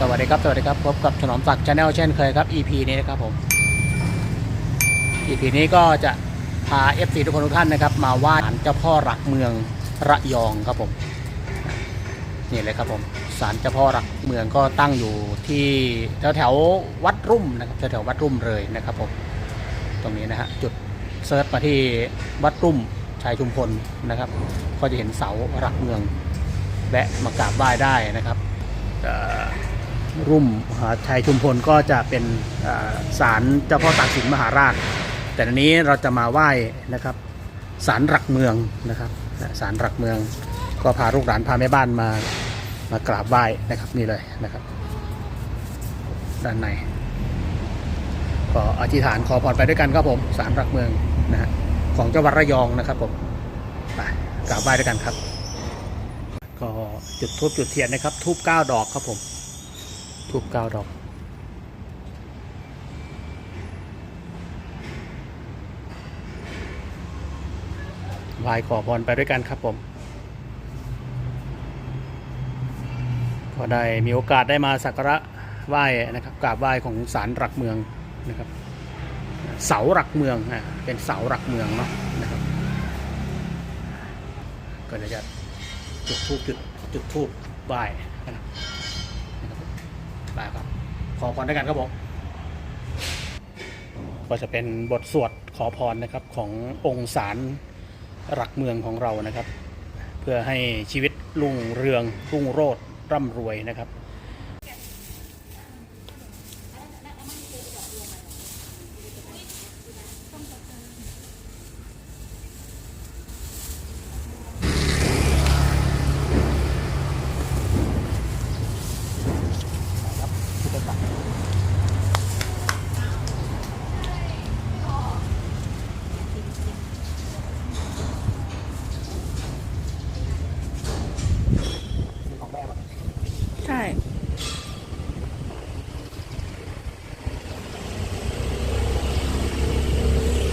สวัสดีครับ สวัสดีครับ พบกับถนอมศักดิ์ชาแนลเช่นเคยครับ EP นี้นะครับผม EP นี้ก็จะพา FC ทุกคนทุกท่านนะครับ มาไหว้ศาลเจ้าพ่อหลักเมืองระยองครับผม นี่เลยครับผมศาลเจ้าพ่อหลักเมืองก็ตั้งอยู่ที่แถวแถววัดรุ่มนะครับแถวแถววัดรุ่มเลยนะครับผม ตรงนี้นะฮะจุดเซิร์ชมาที่วัดรุ่มชายชุมพลนะครับ ก็จะเห็นเสาหลักเมืองแวะมากราบไหว้ได้นะครับอ่อ รุ่มมหาชัยชุมพลก็จะเป็นศาลเจ้าพ่อตากสินมหาราช แต่อันนี้เราจะมาไหว้นะครับศาลหลักเมืองนะครับศาลหลักเมือง ก็พาลูกหลานพาแม่บ้านมามากราบไหว้นะครับนี่เลยนะครับ ด้านในก็อธิษฐานขอพรไปด้วยกันครับผมสารหลักเมืองนะฮะของจังหวัดระยองนะครับผมไปกราบไหว้ด้วยกันครับ ก็จุดทูบจุดเทียนนะครับทูบเก้าดอกครับผม ทูบเก้าดอกไหว้ขอพรไปด้วยกันครับผมก็ได้มีโอกาสได้มาสักการะไหว้นะครับกราบไหว้ของศาลหลักเมืองนะครับ เสาหลักเมืองอะเป็นเสาหลักเมืองเนาะนะครับก็เดี๋ยจะจุดทูบจุดจุดทูบไหว้นะครับ ไปครับ ขอพรด้วยกันครับผมก็จะเป็นบทสวดขอพรนะครับขององค์ศาลหลักเมืองของเรานะครับ เพื่อให้ชีวิตรุ่งเรืองรุ่งโรจน์ร่ำรวยนะครับ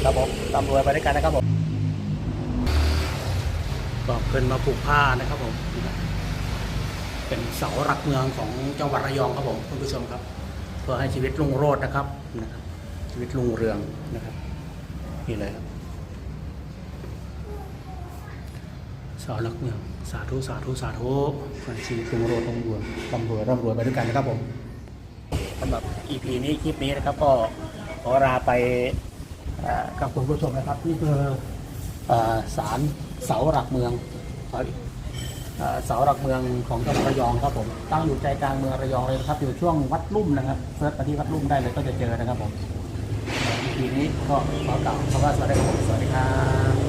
ครับผมตำรวจไปด้วยกันนะครับผมก็ขึ้นมาผูกผ้านะครับผม เป็นเสาหลักเมืองของจังหวัดระยองครับผมคุณผู้ชมครับ เพื่อให้ชีวิตรุ่งโรจน์นะครับนะครับ ชีวิตรุ่งเรืองนะครับนี่เลยครับเสาหลักเมืองสาธุสาธุสาธุขอให้ชีวิตรุ่งโรจน์รุ่งเรืองร่ำรวยร่ำรวยไปด้วยกันนะครับผมสำหรับ EP นี้คลิปนี้นะครับก็ขอลาไป กับคุณผู้ชมนะครับนี่คือศาลเสาหลักเมืองเสาหลักเมืองของจังหวัดระยองครับผมตั้งอยู่ใจกลางเมืองระยองเลยนะครับ อยู่ช่วงวัดลุ่มนะครับเซิร์ชไปที่วัดลุ่มได้เลยก็จะเจอนะครับผมทีนี้ก็ขอกล่าวคำว่าสวัสดีครับสวัสดีครับ